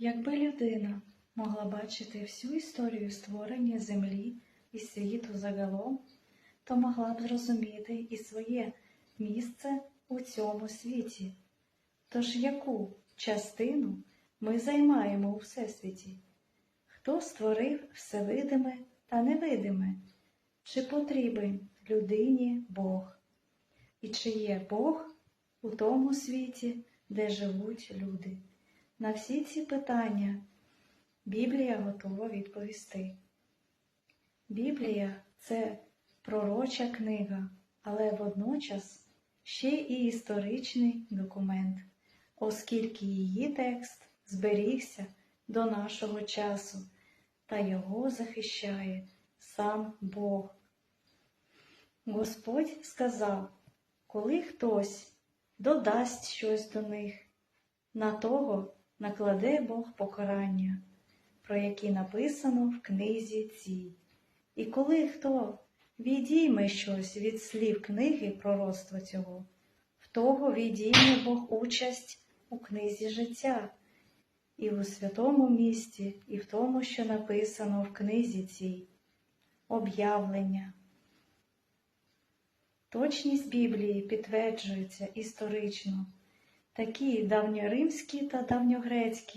Якби людина могла бачити всю історію створення землі і світу загалом, то могла б зрозуміти і своє місце у цьому світі. Тож яку частину ми займаємо у Всесвіті? Хто створив все видиме та невидиме? Чи потрібен людині Бог? І чи є Бог у тому світі, де живуть люди? На всі ці питання Біблія готова відповісти. Біблія це пророча книга, але водночас ще і історичний документ, оскільки її текст зберігся до нашого часу та його захищає сам Бог. Господь сказав, коли хтось додасть щось до них, на того накладе Бог покарання, про які написано в книзі цій. І коли хто відійме щось від слів книги пророцтва цього, в того відійме Бог участь у книзі життя, і у святому місті, і в тому, що написано в книзі цій, об'явлення. Точність Біблії підтверджується історично. Такі давньоримські та давньогрецькі